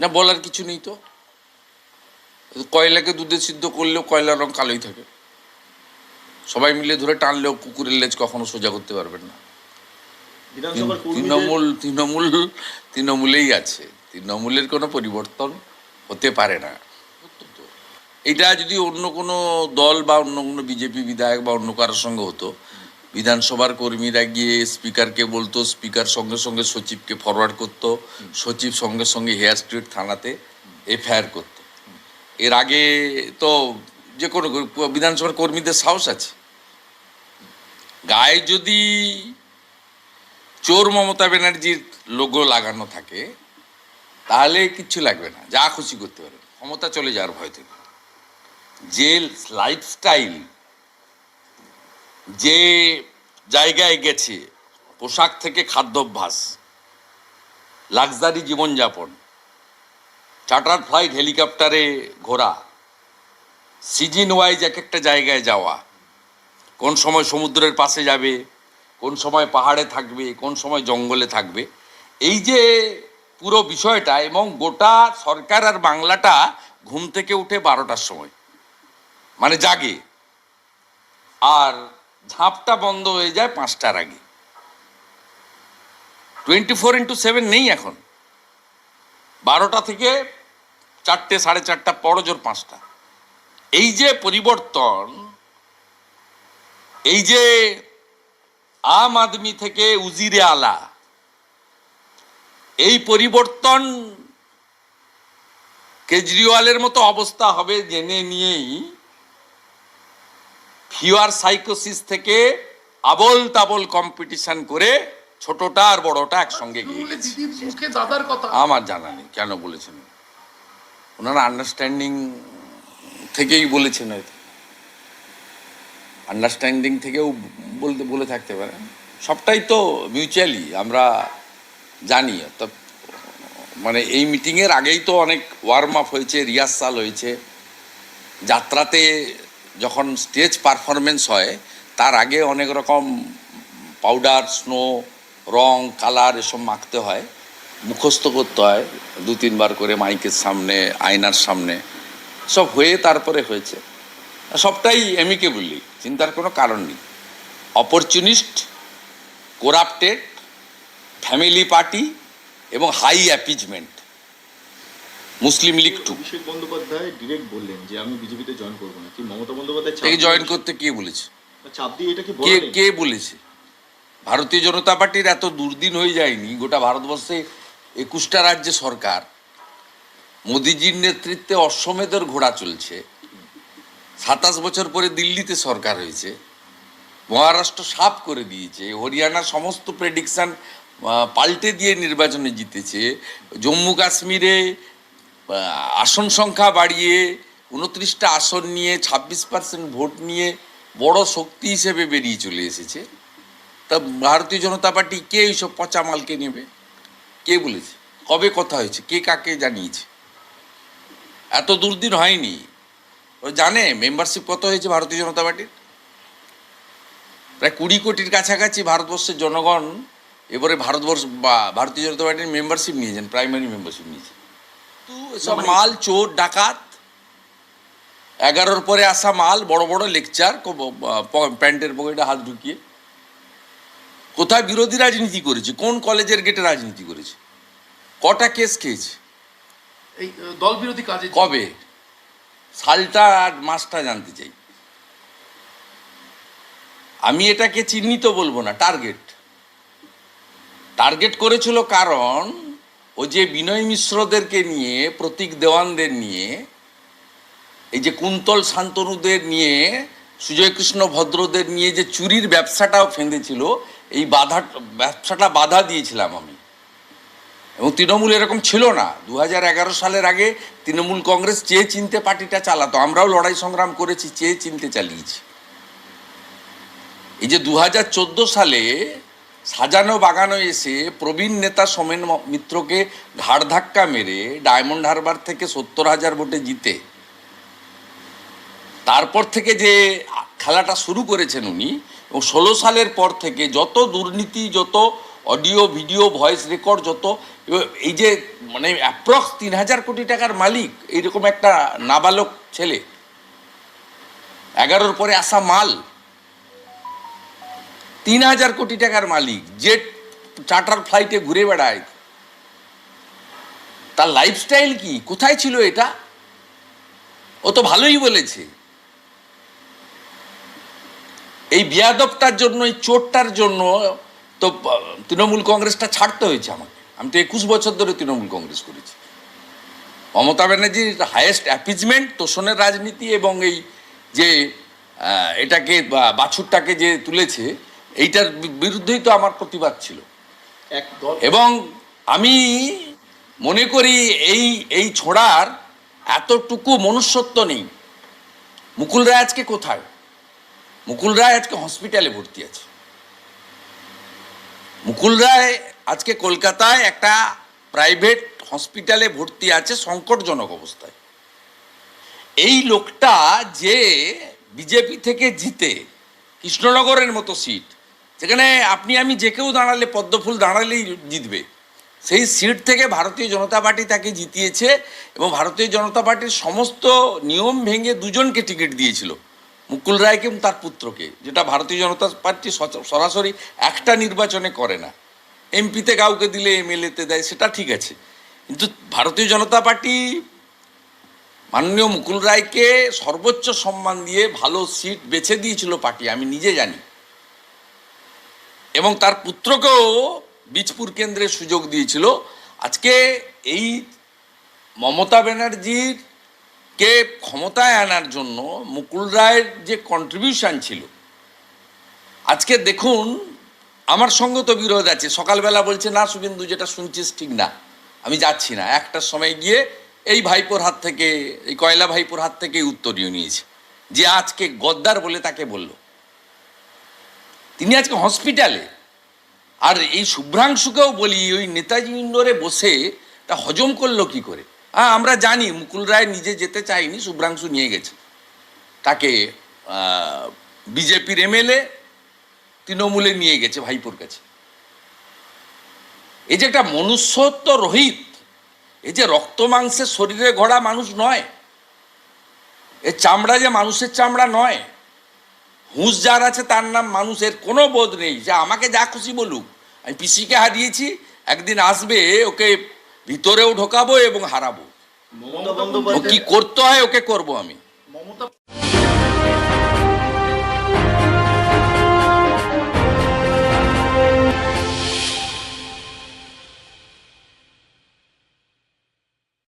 না বলার কিছু নেই তো। কয়লাকে দুধে সিদ্ধ করলেও কয়লার রং কালোই থাকে। সবাই মিলে ধরে টানলেও কুকুরের লেজ কখনো সোজা করতে পারবেন না। তৃণমূল তৃণমূল তৃণমূলেই আছে। তৃণমূলের কোনো পরিবর্তন হতে পারে না। এটা যদি অন্য কোনো দল বা অন্য কোনো বিজেপি বিধায়ক বা অন্য কারোর সঙ্গে হতো বিধানসভার কর্মীরা গিয়ে স্পিকারকে বলতো, স্পিকার সঙ্গে সঙ্গে সচিবকে ফরওয়ার্ড করতো, সচিব সঙ্গে সঙ্গে হেয়ার স্ট্রিট থানাতে এফআইআর করতো। এর আগে তো যে কোনো বিধানসভার কর্মীদের সাহস আছে। গায়ে যদি চোর মমতা ব্যানার্জির লোগো লাগানো থাকে, তাহলে কিচ্ছু লাগবে না, যা খুশি করতে পারে ক্ষমতা চলে যাওয়ার ভয় থেকে। যে লাইফস্টাইল যে জায়গায় গেছে, পোশাক থেকে খাদ্যাভ্যাস, লাক্সারি জীবনযাপন চার্টার ফ্লাইট হেলিকপ্টারে ঘোরা, সিজন ওয়াইজ এক একটা জায়গায় যাওয়া, কোন সময় সমুদ্রের পাশে যাবে, কোন সময় পাহাড়ে থাকবে, কোন সময় জঙ্গলে থাকবে, এই যে পুরো বিষয়টা এবং গোটা সরকার আর বাংলাটা ঘুম থেকে উঠে বারোটার সময় মানে জাগে। আর ঝাঁপটা বন্ধ হয়ে যায় পাঁচটার আগে। টোয়েন্টি ফোর ইন্টু সেভেন নেই এখন। বারোটা থেকে চারটে, সাড়ে চারটা পরো জোর পাঁচটা। এই যে পরিবর্তন, এই যে আম আদমি থেকে উজিরে আলা, এই পরিবর্তন কেজরিওয়ালের মতো অবস্থা হবে জেনে নিয়েই ফিওয়ার সাইকোসিস থেকে আবল তাবল কম্পিটিশন করে ছোটটা আর বড়টা একসঙ্গে গিয়ে গেছে। আমার জানা নেই কেন বলেছেন? ওনারা আন্ডারস্ট্যান্ডিং থেকেই বলেছেন হয়তো। আন্ডারস্ট্যান্ডিং থেকেও বলতে বলে থাকতে পারে। সবটাই তো মিউচুয়ালি আমরা জানি। তো মানে এই মিটিংয়ের আগেই তো অনেক ওয়ার্ম আপ হয়েছে রিহার্সাল হয়েছে। যাত্রাতে যখন স্টেজ পারফরমেন্স হয়, তার আগে অনেক রকম পাউডার স্নো রং কালার এসব মাখতে হয়, মুখস্থ করতে হয়, দু, তিনবার করে মাইকের সামনে, আয়নার সামনে। সব হয়ে তারপরে হয়েছে। সবটাই এমিকেবলি চিন্তার কোনো কারণ নেই। অপরচুনিস্ট কোরাপ্টেড ফ্যামিলি পার্টি এবং high appeasement Muslim League too. Abhishek Bandyopadhyay direct বললেন যে আমি বিজেপিতে জয়েন করব না। কি মমতা বন্দ্যোপাধ্যায় দিয়ে- জয়েন করতে কে বলেছে? চাপ দিয়ে এটা কি কে কে বলেছে? ভারতীয় জনতা পার্টির এত দুর্দিন হয়ে যায়নি গোটা ভারতবর্ষে একুশটা রাজ্যে সরকার। মোদিজির নেতৃত্বে অশ্বমেধের ঘোড়া চলছে। সাতাশ বছর পরে দিল্লিতে সরকার হয়েছে। মহারাষ্ট্র সাফ করে দিয়েছে। হরিয়ানার সমস্ত প্রেডিকশন পাল্টে দিয়ে নির্বাচনে জিতেছে। জম্মু কাশ্মীরে আসন সংখ্যা বাড়িয়ে উনত্রিশটা আসন নিয়ে ছাব্বিশ পার্সেন্ট ভোট নিয়ে বড় শক্তি হিসেবে বেরিয়ে চলে এসেছে। তা ভারতীয় জনতা পার্টি কে এইসব পচা মালকে নেবে? কে বলেছে? কবে কথা হয়েছে? কে কাকে জানিয়েছে? এত দুর্দিন হয়নি। ও জানে মেম্বারশিপ কত হয়েছে ভারতীয় জনতা পার্টির? প্রায় কুড়ি কোটির কাছাকাছি ভারতবর্ষের জনগণ এবারে ভারতবর্ষ বা ভারতীয় জনতা পার্টির মেম্বারশিপ নিয়েছেন প্রাইমারি মেম্বারশিপ নিয়েছেন। এসব মাল চোর ডাকাত এগারোর পরে আসা মাল বড় বড় লেকচার প্যান্টের পকেটে হাত ঢুকিয়ে। কোথায় বিরোধী রাজনীতি করেছে? কোন কলেজের গেটে রাজনীতি করেছে? কটা কেস খেয়েছে? এই দল বিরোধী কাজে কবে? সালটা আর মাসটা জানতে চাই। আমি এটাকে চিহ্নিত বলব না টার্গেট। টার্গেট করেছিল কারণ ও যে বিনয় মিশ্রদেরকে নিয়ে, প্রতীক দেওয়ানদের নিয়ে, এই যে কুন্তল শান্তনুদের নিয়ে সুজয় কৃষ্ণ ভদ্রদের নিয়ে যে চুরির ব্যবসাটাও ফেঁদেছিল, এই বাধা, ব্যবসাটা বাধা দিয়েছিলাম আমি। এবং তৃণমূল এরকম ছিল না। দু সালের আগে তৃণমূল কংগ্রেস চেয়ে চিনতে পার্টিটা চালাতো। আমরাও লড়াই সংগ্রাম করেছি, চেয়ে চিনতে চালিয়েছি। এই যে দু হাজার চোদ্দ সালে সাজানো বাগানো এসে প্রবীণ নেতা সোমেন মিত্রকে ঘাড় ধাক্কা মেরে ডায়মন্ড হারবার থেকে সত্তর হাজার ভোটে জিতে। তারপর থেকে যে খেলাটা শুরু করেছেন উনি, এবং ষোলো সালের পর থেকে যত দুর্নীতি, যত অডিও, ভিডিও, ভয়েস রেকর্ড, যত এই যে মানে অ্যাপ্রক্স তিন হাজার কোটি টাকার মালিক, এইরকম একটা নাবালক ছেলে। এগারোর পরে আসা মাল। তিন হাজার কোটি টাকার মালিক জেট চার্টার ফ্লাইটে ঘুরে বেড়ায়। তার লাইফস্টাইল কি? কোথায় ছিল এটা? ও তো ভালোই বলেছে। এই বিয়াদবটার জন্য, এই চোরটার জন্য তো তৃণমূল কংগ্রেসটা ছাড়তে হয়েছে আমাকে। আমি তো একুশ বছর ধরে তৃণমূল কংগ্রেস করেছি। মমতা ব্যানার্জির হায়েস্ট অ্যাপিজমেন্ট তোষণের রাজনীতি এবং এই যে এটাকে বাছুরটাকে যে তুলেছে এইটার বিরুদ্ধেই তো আমার প্রতিবাদ ছিল। এবং আমি মনে করি এই এই ছোড়ার এতটুকু মনুষ্যত্ব নেই। মুকুল রায় আজকে কোথায়? মুকুল রায় আজকে হসপিটালে ভর্তি আছে। মুকুল রায় আজকে কলকাতায় একটা প্রাইভেট হসপিটালে ভর্তি আছে সংকটজনক অবস্থায়। এই লোকটা যে বিজেপি থেকে জিতে কৃষ্ণনগরের মতো সিট যেখানে আপনি, আমি যে কেউ দাঁড়ালে, পদ্মফুল দাঁড়ালেই জিতবে। সেই সিট থেকে ভারতীয় জনতা পার্টি তাকে জিতিয়েছে এবং ভারতীয় জনতা পার্টির সমস্ত নিয়ম ভেঙে দুজনকে টিকিট দিয়েছিল, মুকুল রায়কে এবং তার পুত্রকে, যেটা ভারতীয় জনতা পার্টি সরাসরি একটা নির্বাচনে করে না। এমপিতে কাউকে দিলে, এমএলএতে দেয়, সেটা ঠিক আছে। কিন্তু ভারতীয় জনতা পার্টি মাননীয় মুকুল রায়কে সর্বোচ্চ সম্মান দিয়ে ভালো সিট বেছে দিয়েছিল পার্টি, আমি নিজে জানি। এবং তার পুত্রকেও বীজপুর কেন্দ্রে সুযোগ দিয়েছিল। আজকে এই মমতা ব্যানার্জির কে ক্ষমতায় আনার জন্য মুকুল রায়ের যে কন্ট্রিবিউশন ছিল, আজকে দেখুন আমার সঙ্গে তো বিরোধ আছে। সকালবেলা বলছে, না শুভেন্দু, যেটা শুনছিস ঠিক না। আমি যাচ্ছি না। একটার সময় গিয়ে এই ভাইপোর হাত থেকে, এই কয়লা ভাইপোর হাত থেকে উত্তরীয় নিয়েছে। যে আজকে গদ্দার বলে তাকে বলল। তিনি আজকে হসপিটালে। আর এই শুভ্রাংশুকেও বলি, ওই নেতাজি ইন্ডোরে বসে তা হজম করল কি করে? হ্যাঁ আমরা জানি, মুকুল রায় নিজে যেতে চায়নি, শুভ্রাংশু নিয়ে গেছে। তাকে বিজেপির এমএলএ তৃণমূলে নিয়ে গেছে ভাইপোর কাছে। এই যে একটা মনুষ্যত্ব রহিত, এই যে রক্ত মাংসের শরীরে গড়া মানুষ নয় এর চামড়া যে মানুষের চামড়া নয় হুঁশ যার আছে তার নাম মানুষের কোনো বোধ নেই। যে আমাকে যা খুশি বলুক আমি পিসিকে হারিয়েছি একদিন আসবে ওকে ভিতরেও ঢোকাবো এবং হারাবো। ও কি করতে হয় ওকে করব আমি। মমতা